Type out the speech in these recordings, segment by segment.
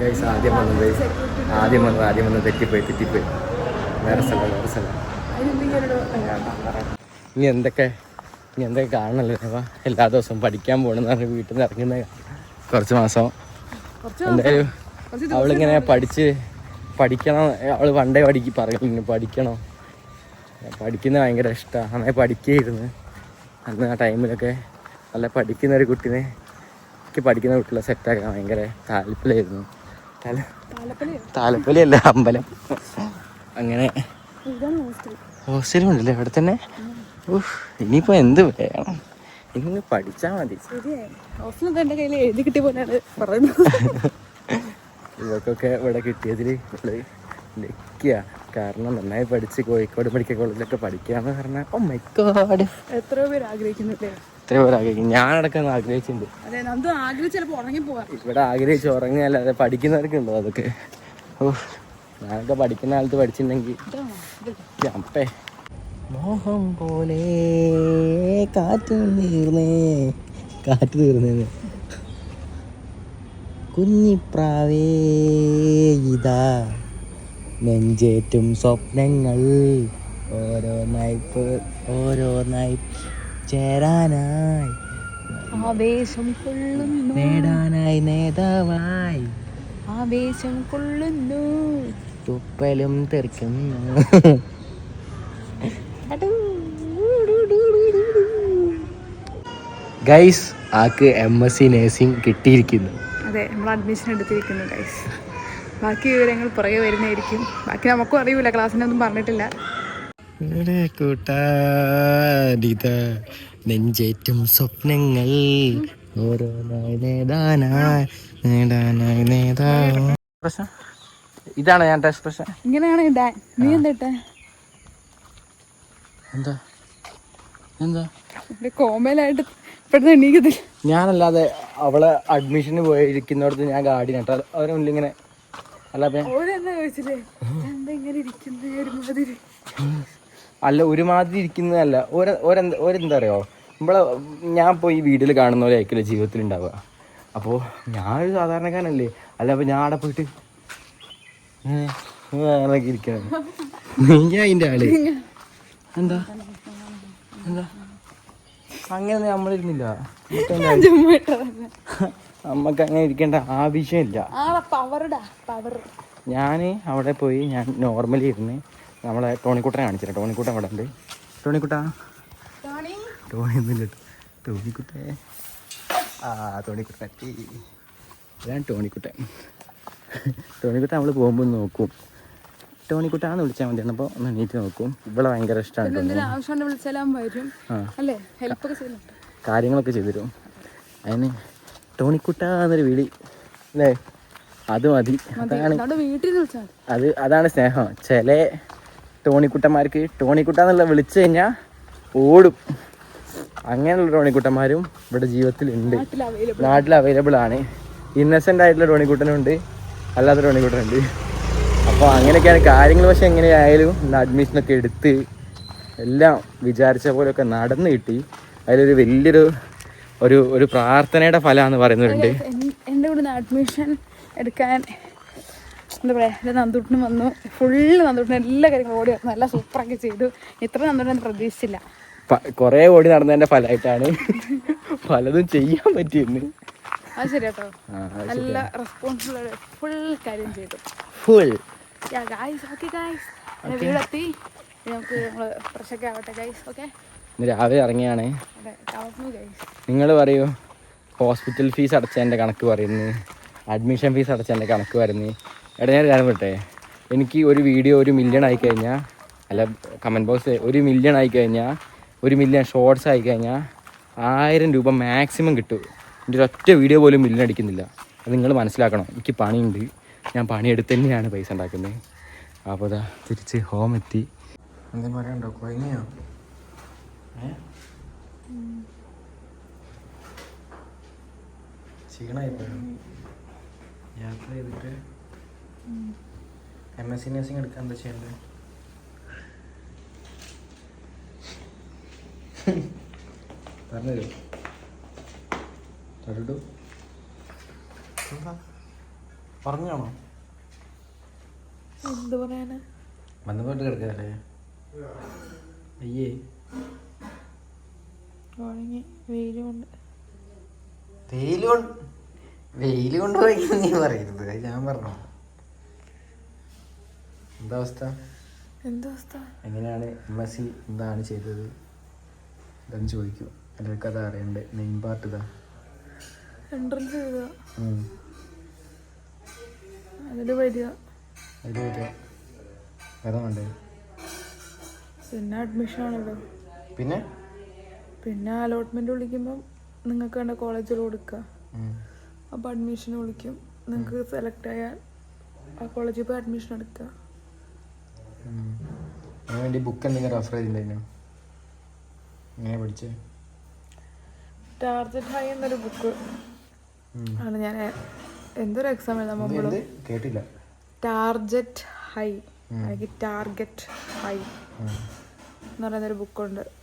Guys ആദ്യം വന്നത് ആദ്യം വന്നത് ആദ്യം വന്നത് തെറ്റിപ്പോയി തെറ്റിപ്പോയി. വേറെ സ്ഥലം വേറെ സ്ഥലം. ഇനി എന്തൊക്കെ ഇനി എന്തൊക്കെ കാണണല്ലോ? അപ്പൊ എല്ലാ ദിവസവും പഠിക്കാൻ പോകണമെന്ന് പറഞ്ഞ് വീട്ടിൽ നിന്ന് ഇറങ്ങുന്ന കുറച്ച് മാസം. എന്തായാലും അവളിങ്ങനെ പഠിച്ച് പഠിക്കണം അവൾ പണ്ടേ പഠിക്ക് പറയുന്നു പഠിക്കണം. പഠിക്കുന്നത് ഭയങ്കര ഇഷ്ടമാണ് നന്നായി പഠിക്കുകയായിരുന്നു അന്ന് ആ ടൈമിലൊക്കെ നല്ല പഠിക്കുന്ന ഒരു കുട്ടീനെ എനിക്ക് പഠിക്കുന്ന കുട്ടികളെ സെറ്റാക്കാൻ ഭയങ്കര താല്പര്യമായിരുന്നു. താല താലപ്പൊലിയല്ല? അമ്പലം. അങ്ങനെ ഹോസ്റ്റലും ഉണ്ടല്ലേ ഇവിടെ തന്നെ ഇനിയിപ്പോ എന്ത് വേണം? ഇനി പഠിച്ചാ മതി. എഴുതി കിട്ടിയ പോലെയാണ് പറയുന്നത്. ഇവർക്കൊക്കെ ഇവിടെ കിട്ടിയതിൽ ഇവൾ ലക്കിയ. കാരണം നന്നായി പഠിച്ച് കോഴിക്കോട് മെഡിക്കൽ കോളേജിലൊക്കെ പഠിക്കാന്ന് പറഞ്ഞാൽ ഓ മൈ ഗോഡ് എത്രയോ പേര് ആഗ്രഹിക്കുന്നില്ലേ? എത്രയോ പേര് ആഗ്രഹിക്കും ഞാനടക്കം ആഗ്രഹിച്ചിട്ടുണ്ട്. ഇവിടെ ആഗ്രഹിച്ച് ഉറങ്ങുകയല്ലാതെ പഠിക്കുന്നവർക്കുണ്ടോ അതൊക്കെ? ഓ ഞാനൊക്കെ പഠിക്കുന്ന കാലത്ത് പഠിച്ചിട്ടുണ്ടെങ്കിൽ അപ്പേ. മോഹം പോലെ കാറ്റ് തീർന്നേ കാറ്റ് തീർന്നേ കുഞ്ഞിപ്രാവേ ഇതാ. നെഞ്ചേറ്റും സ്വപ്നങ്ങൾ. ഓരോ ഓരോന്നായി ഓരോ ഓരോന്നായി ചേരാനായി. ആവേശം കൊള്ളുന്നു. നേടാനായി നേതാവായി. ആവേശം കൊള്ളുന്നു. തുപ്പലും തെറിക്കുന്നു. ഗൈസ് ആക്ക് എം എസ് സി നേഴ്സിംഗ് കിട്ടിയിരിക്കുന്നു. അതെ നമ്മൾ അഡ്മിഷൻ എടുത്തിരിക്കുന്നു ഗൈസ് ബാക്കി വിവരങ്ങൾ പുറകെ വരുന്നതായിരിക്കും. ബാക്കി നമുക്കും അറിയില്ല ക്ലാസ്സിനൊന്നും പറഞ്ഞിട്ടില്ല. കൂട്ടാരിത നെഞ്ചേറ്റും സ്വപ്നങ്ങൾ. ഓരോന്നായി നേടാനായി നേടാനായി നേതാവ് പ്രശ്നം? ഇതാണ് ഞാൻ പ്രശ്നം. ഇങ്ങനെയാണ് നീ എന്താ എന്താ? എന്താ? കോമയിലായിട്ട് എണീക്കത്തില്ല. ഞാനല്ലാതെ അവളെ അഡ്മിഷന് പോയിരിക്കുന്നിടത്ത് ഞാൻ നട്ടാൽ അവരെ മുന്നിൽ ഇങ്ങനെ അല്ല ഒരുമാതിരി? ഇരിക്കുന്നതല്ല. ഒരെന്താ അറിയോ നമ്മളെ ഞാൻ പോയി വീട്ടിൽ കാണുന്ന പോലെ ആയിരിക്കില്ല ജീവിതത്തിൽ ഉണ്ടാവുക അപ്പോൾ ഞാനൊരു സാധാരണക്കാരനല്ലേ. അല്ല അപ്പോൾ ഞാൻ അവിടെ പോയിട്ട് അങ്ങനെയൊക്കെ ഇരിക്കണം. നീ അതിന്റെ ആൾ. എന്താ? എന്താ? അങ്ങനെ നമ്മളിരുന്നില്ല. നമുക്ക് അങ്ങനെ ഇരിക്കേണ്ട ആവശ്യമില്ല. ഞാൻ അവിടെ പോയി ഞാൻ നോർമലി ഇരുന്ന് നമ്മളെ ടോണിക്കുട്ടനെ കാണിച്ചില്ല ടോണിക്കുട്ടൻ അവിടെ ഉണ്ട്. ടോണിക്കുട്ടാ. ടോണി. ഒന്നുമില്ല ട്ടോ. ടോണിക്കുട്ടേ. ആ ടോണിക്കുട്ടൻ ഇതാണ് ടോണിക്കുട്ടൻ. ടോണിക്കുട്ടൻ നമ്മൾ പോകുമ്പോൾ നോക്കും. ടോണിക്കുട്ടാന്ന് വിളിച്ചാൽ മതി അപ്പോൾ ഒന്ന് എണീറ്റ് നോക്കും. ഇവിടെ ഭയങ്കര ഇഷ്ടമാണ് കാര്യങ്ങളൊക്കെ ചെയ്തു തരും. അതിന് ടോണിക്കുട്ട എന്നൊരു വിളി. അല്ലേ അത് മതി. അതാണ് അത് അതാണ് സ്നേഹം. ചില ടോണിക്കുട്ടന്മാർക്ക് ടോണിക്കുട്ട എന്നുള്ള വിളിച്ചു കഴിഞ്ഞാൽ ഓടും. അങ്ങനെയുള്ള ടോണിക്കുട്ടന്മാരും ഇവിടെ ജീവിതത്തിലുണ്ട്. നാട്ടിൽ അവൈലബിൾ നാട്ടിൽ അവൈലബിൾ ആണ്. ഇന്നസെന്റ് ആയിട്ടുള്ള ടോണിക്കുട്ടനുണ്ട്. അല്ലാത്ത ടോണിക്കുട്ടനുണ്ട്. അപ്പോൾ അങ്ങനെയൊക്കെയാണ് കാര്യങ്ങൾ പക്ഷെ എങ്ങനെയായാലും അഡ്മിഷനൊക്കെ എടുത്ത് എല്ലാം വിചാരിച്ച പോലെയൊക്കെ നടന്നു കിട്ടി. അതിലൊരു വലിയൊരു ഒരു ഒരു പ്രാർത്ഥനയുടെ ഫലമാണെന്ന് പറയുന്നവരുണ്ട് എന്റെ കൂടെ അഡ്മിഷൻ എടുക്കാൻ എന്താ പറയുക എന്റെ നന്ദൂട്ടിന് വന്നു. ഫുള്ള് നന്ദൂട്ടിന് എല്ലാ കാര്യങ്ങളും ഓടി വന്നു. നല്ല സൂപ്പറൊക്കെ ചെയ്തു. ഇത്ര നന്ദൂട്ടിനെ പ്രതീക്ഷിച്ചില്ല. കുറേ ഓടി നടന്നതിന്റെ ഫലമായിട്ടാണ് പലതും ചെയ്യാൻ പറ്റിയെന്ന്. അത് ശരി കേട്ടോ നല്ല റെസ്പോൺസിബിൾ ഫുൾ കാര്യം ചെയ്തു. ഫുൾ ഗായ്സ് ഓക്കെ ഗായ്സ് വീടെത്തി. നമുക്ക് നമ്മൾ ഫ്രഷൊക്കെ ആവട്ടെ ഗായ്സ് ഓക്കെ ഇന്ന് രാവിലെ ഇറങ്ങിയാണ്. അതെ താമസിക്കുന്നു ഗായ്സ് നിങ്ങൾ പറയൂ ഹോസ്പിറ്റൽ ഫീസ് അടച്ചതിന്റെ കണക്ക് പറയുന്നു അഡ്മിഷൻ ഫീസ് അടച്ചതിന്റെ കണക്ക് പറയുന്നു. എടാ ഞാൻ ഒരു കാര്യം വിട്ടെ എനിക്ക് ഒരു വീഡിയോ ഒരു മില്യൺ ആയി കഴിഞ്ഞാൽ അല്ല കമന്റ് ബോക്സ് ഒരു മില്യൺ ആയി കഴിഞ്ഞാൽ ഒരു മില്യൺ ഷോർട്സ് ആയി കഴിഞ്ഞാൽ ആയിരം രൂപ മാക്സിമം കിട്ടും. എന്റെ ഒറ്റ വീഡിയോ പോലും മില്യൺ അടിക്കുന്നില്ല. അത് നിങ്ങൾ മനസ്സിലാക്കണം. എനിക്ക് പണിയുണ്ട്. ഞാൻ പണിയെടുത്ത് തന്നെയാണ് പൈസ ഉണ്ടാക്കുന്നത്. അപ്പോൾ അതാ തിരിച്ച് ഹോം എത്തി. എന്തെങ്കിലും പറയാനുണ്ടോ? കുഴങ്ങിയോ ക്ഷീണമായി യാത്ര ചെയ്തിട്ട് എം എസ് സി നഴ്സിംഗ് എടുക്കാൻ എന്താ ചെയ്യേണ്ടത് പറഞ്ഞുതരൂ. തരൂ പറഞ്ഞാണോ? എന്ത് പറയാനാ? വന്നപ്പോട്ട് കിടക്കാല്ലേ? അയ്യേ. ഉണങ്ങി വെയിൽ കൊണ്ട്. വെയിൽ കൊണ്ട് പോയി നീ പറയരുത് ഞാൻ പറഞ്ഞു? എന്താ അവസ്ഥ? എങ്ങനെയാണ് എം എസ് സി എന്താണ് ചെയ്തത്? ഇതെന്ന് ചോദിക്കും. എല്ലാവർക്കും അത് അറിയണ്ടേ? മെയിൻ പാർട്ട് ഇതാ. എൻട്രൻസ് ചെയ്ത ഉം. അതിൽ വരിക അതിൽ പറ്റിയ വേറെ വേണ്ടേ? പിന്നെ അഡ്മിഷൻ ആണല്ലോ. പിന്നെ? പിന്നെ അലോട്ട്മെന്റ് വിളിക്കുമ്പം നിങ്ങൾക്ക് വേണ്ട കോളേജിൽ കൊടുക്കുക. അപ്പോൾ അഡ്മിഷൻ വിളിക്കും. നിങ്ങൾക്ക് സെലക്ട് ആയാൽ ആ കോളേജിൽ പോയി അഡ്മിഷൻ എടുക്കുക. വേണ്ടി ബുക്ക് എന്തെങ്കിലും റെഫർ ചെയ്തിട്ടുണ്ടായിരുന്നു? എങ്ങനെ പഠിച്ചേ? ടാർജറ്റ് ഹൈ എന്നൊരു ബുക്ക് ആണ് ഞാൻ എന്തൊരു എക്സാം എഴുതാൻ കേട്ടില്ല. ടാർജറ്റ് ഹൈ അല്ലെങ്കിൽ ടാർഗറ്റ് ഹൈ. എന്ന് പറയുന്നൊരു ബുക്കുണ്ട്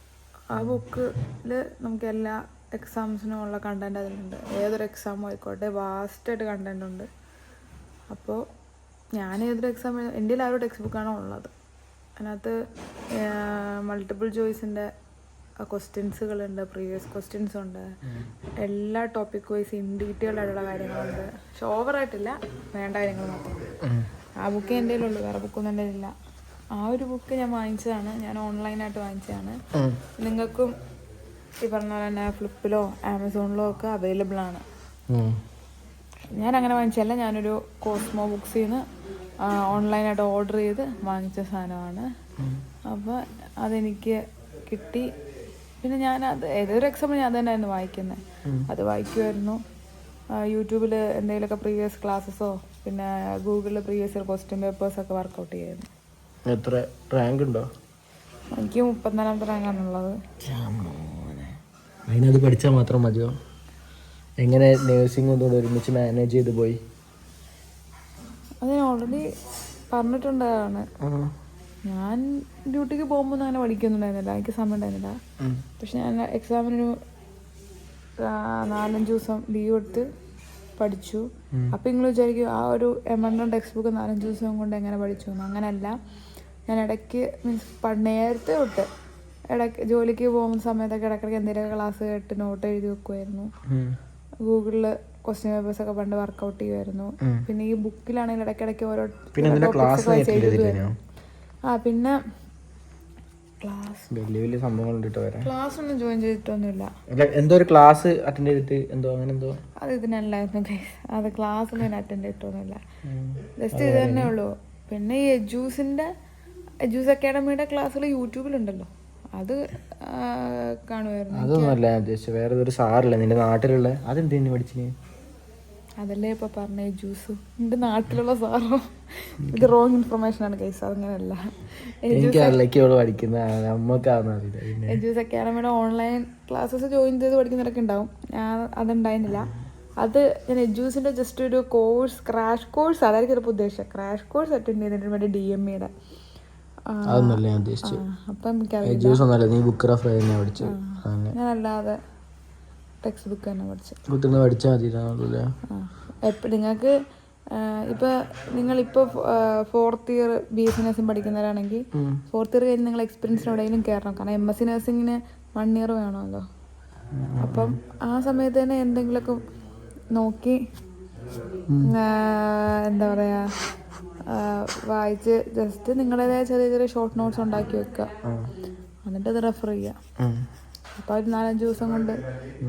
ആ ബുക്കിൽ നമുക്ക് എല്ലാ എക്സാംസിനും ഉള്ള കണ്ടന്റ് അതിലുണ്ട്. ഏതൊരു എക്സാമും ആയിക്കോട്ടെ വാസ്റ്റായിട്ട് കണ്ടന്റ് ഉണ്ട്. അപ്പോൾ ഞാൻ ഏതൊരു എക്സാം എന്റെ ആ ഒരു ടെക്സ്റ്റ് ബുക്കാണ് ഉള്ളത്. അതിനകത്ത് മൾട്ടിപ്പിൾ ചോയ്സിന്റെ ക്വസ്റ്റ്യൻസുകളുണ്ട് പ്രീവിയസ് ക്വസ്റ്റ്യൻസ് ഉണ്ട് എല്ലാ ടോപ്പിക് വൈസ് ഇൻ ഡീറ്റെയിൽ ആയിട്ടുള്ള കാര്യങ്ങളുണ്ട്. പക്ഷെ ഓവറായിട്ടില്ല വേണ്ട കാര്യങ്ങൾ മാത്രം. ആ ബുക്ക് എന്റെ ഉള്ളൂ വേറെ ബുക്കൊന്നും എന്റെ കയ്യിലില്ല. ആ ഒരു ബുക്ക് ഞാൻ വാങ്ങിച്ചതാണ്. ഞാൻ ഓൺലൈനായിട്ട് വാങ്ങിച്ചതാണ്. നിങ്ങൾക്കും ഈ പറഞ്ഞ പോലെ തന്നെ ഫ്ലിപ്പിലോ ആമസോണിലോ ഒക്കെ അവൈലബിൾ ആണ്. ഞാൻ അങ്ങനെ വാങ്ങിച്ചല്ല ഞാനൊരു കോസ്മോ ബുക്സിൽ നിന്ന് ഓൺലൈനായിട്ട് ഓർഡർ ചെയ്ത് വാങ്ങിച്ച സാധനമാണ്. അപ്പോൾ അതെനിക്ക് കിട്ടി. പിന്നെ ഞാൻ അത് ഏതൊരു എക്സാമ്പിൾ ഞാൻ തന്നെയായിരുന്നു വായിക്കുന്നത് അത് വായിക്കുമായിരുന്നു യൂട്യൂബിൽ എന്തെങ്കിലുമൊക്കെ പ്രീവിയസ് ക്ലാസ്സസോ പിന്നെ ഗൂഗിളിൽ പ്രീവിയസ് ഇയർ ക്വസ്റ്റ്യൻ പേപ്പേഴ്സൊക്കെ വർക്കൗട്ട് ചെയ്യായിരുന്നു. എത്ര റാങ്ക് ഉണ്ടോ? എനിക്ക് മുപ്പത്തിനാലാമത്തെ റാങ്കാണുള്ളത് അതിനത് പഠിച്ചാൽ മാത്രം മതിയോ? എങ്ങനെ നേഴ്സിംഗ് ഒന്നുകൂടെ ഒരുമിച്ച് മാനേജ് ചെയ്ത് പോയി? അത് ഞാൻ ഓൾറെഡി പറഞ്ഞിട്ടുണ്ടാണ് ഞാൻ ഡ്യൂട്ടിക്ക് പോകുമ്പോൾ അങ്ങനെ പഠിക്കുന്നുണ്ടായിരുന്നില്ല. എനിക്ക് സമയം ഉണ്ടായിരുന്നില്ല. പക്ഷെ ഞാൻ എക്സാമിനൊരു ഒരു നാലഞ്ച് ദിവസം ലീവ് എടുത്ത് പഠിച്ചു. അപ്പം നിങ്ങൾ വിചാരിക്കും ആ ഒരു എമൗണ്ട് ടെക്സ്റ്റ് ബുക്ക് നാലഞ്ച് ദിവസം കൊണ്ട് എങ്ങനെ പഠിച്ചു? അങ്ങനെയല്ല ഞാൻ ഇടയ്ക്ക് മീൻസ് നേരത്തെ തൊട്ട് ഇടയ്ക്ക് ജോലിക്ക് പോകുന്ന സമയത്തൊക്കെ ഇടയ്ക്കിടയ്ക്ക് എന്തെങ്കിലുമൊക്കെ ക്ലാസ് കേട്ട് നോട്ട് എഴുതി വെക്കുമായിരുന്നു ഗൂഗിളിൽ ക്വസ്റ്റ്യൻ പേപ്പേഴ്സ് ഒക്കെ പണ്ട് വർക്കൗട്ട് ചെയ്യുമായിരുന്നു പിന്നെ ഈ ബുക്കിലാണെങ്കിൽ ഇടയ്ക്കിടയ്ക്ക് ഓരോ ആ പിന്നെ ക്ലാസ് വലിയ വലിയ സംഭവങ്ങൾ ക്ലാസ് ഒന്നും ജോയിൻ ചെയ്തിട്ടൊന്നുമില്ല. എന്തോ ഒരു ക്ലാസ് അറ്റൻഡ് ചെയ്തിട്ട് എന്തോ അങ്ങനെ എന്തോ? അത് ഇതിനല്ലായിരുന്നു. അത് ക്ലാസ് ഒന്നും അറ്റൻഡ് ചെയ്തിട്ടൊന്നുമില്ല. ജസ്റ്റ് ഇത് തന്നെ ഉള്ളൂ. പിന്നെ ഈ എജൂസിന്റെ എജൂസ് അക്കാഡമിയുടെ ക്ലാസ്സുകൾ യൂട്യൂബിലുണ്ടല്ലോ. അത് കാണുമായിരുന്നു. അതൊന്നുമല്ല ഉദ്ദേശിച്ചത് വേറെ ഒരു സാറില്ല നിന്റെ നാട്ടിലുള്ള? അതെന്തിനു പഠിച്ചിന്? അതല്ലേ ഇപ്പൊ പറഞ്ഞ ജ്യൂസ് നിന്റെ നാട്ടിലുള്ള സാറോ. ഇത് റോങ് ഇൻഫർമേഷൻ ആണ് കേസ് അങ്ങനെയല്ല ജ്യൂസ് അക്കാഡമിയുടെ ഓൺലൈൻ ക്ലാസ്സസ് ജോയിൻ ചെയ്ത് പഠിക്കുന്നവരൊക്കെ ഉണ്ടാവും. ഞാൻ അതുണ്ടായിരുന്നില്ല. അത് ഞാൻ എജൂസിന്റെ ജസ്റ്റ് ഒരു കോഴ്സ് ക്രാഷ് കോഴ്സ് അതായിരിക്കും ചിലപ്പോൾ ഉദ്ദേശിച്ചത്. ക്രാഷ് കോഴ്സ് അറ്റൻഡ് ചെയ്തിട്ടുണ്ട് മറ്റേ ഡി എം ഇയുടെ അതൊന്നല്ല ഞാൻ ഉദ്ദേശിച്ചത്. ജ്യൂസ് ഒന്നല്ല നീ ബുക്ക് റെഫർ തന്നെ പഠിച്ചത്. ടെക്സ്റ്റ് ബുക്ക് തന്നെ പഠിച്ചത് കുത്തിന്ന് പഠിച്ചാൽ മതി എപ്പോൾ നിങ്ങൾക്ക് ഇപ്പോൾ നിങ്ങളിപ്പോൾ fourth year B S C nursing പഠിക്കുന്നവരാണെങ്കിൽ fourth year കഴിഞ്ഞ് നിങ്ങൾ എക്സ്പീരിയൻസിന് എവിടെയെങ്കിലും കയറണം കാരണം എം എസ് സി നഴ്സിങ്ങിന് വൺ ഇയർ വേണമല്ലോ. അപ്പം ആ സമയത്ത് തന്നെ എന്തെങ്കിലുമൊക്കെ നോക്കി എന്താ പറയുക വായിച്ച് ജസ്റ്റ് നിങ്ങളുടേതായ ചെറിയ ചെറിയ ഷോർട്ട് നോട്ട്സ് ഉണ്ടാക്കി വെക്കുക. എന്നിട്ട് അത് റെഫർ ചെയ്യുക. അപ്പോൾ ഒരു നാലഞ്ച് ദിവസം കൊണ്ട്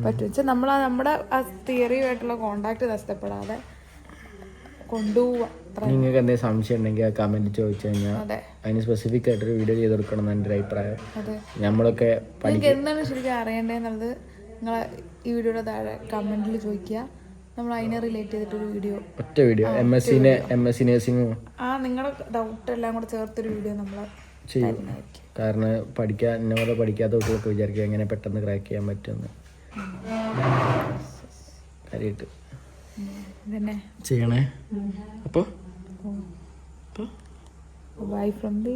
പറ്റും. വെച്ചാൽ നമ്മൾ നമ്മുടെ ആ തിയറിയുമായിട്ടുള്ള കോണ്ടാക്ട് നഷ്ടപ്പെടാതെ കൊണ്ടുപോവുക. നിങ്ങൾക്ക് എന്തെങ്കിലും സംശയം ഉണ്ടെങ്കിൽ ആ കമന്റ് ചോദിച്ചു കഴിഞ്ഞാൽ അതെ. അതിന് സ്പെസിഫിക് ആയിട്ട് ഒരു വീഡിയോ ചെയ്ത് കൊടുക്കണം എന്റെ എന്റെ അഭിപ്രായം. നമ്മളൊക്കെ എന്താണ് ശരിക്കും അറിയേണ്ടത് നിങ്ങൾ ഈ വീഡിയോയുടെ താഴെ കമന്റിൽ ചോദിക്കുക. നമ്മൾ അതിനെ റിലേറ്റ് ചെയ്തിട്ടൊരു വീഡിയോ ഒറ്റ video M S C M S C nursing ആ നിങ്ങളുടെ ഡൗട്ട് എല്ലാം കൂടെ ചേർത്തൊരു വീഡിയോ നമ്മൾ ചെയ്യും. കാരണം പഠിക്കാൻ എന്നെ പോലെ പഠിക്കാത്ത കുട്ടികൾക്ക് വിചാരിക്കുക എങ്ങനെ പെട്ടെന്ന് ക്രാക്ക് ചെയ്യാൻ പറ്റുമെന്ന് കാര്യമായിട്ട് ചെയ്യണേ? അപ്പോൾ ബൈ ഫ്രം ദി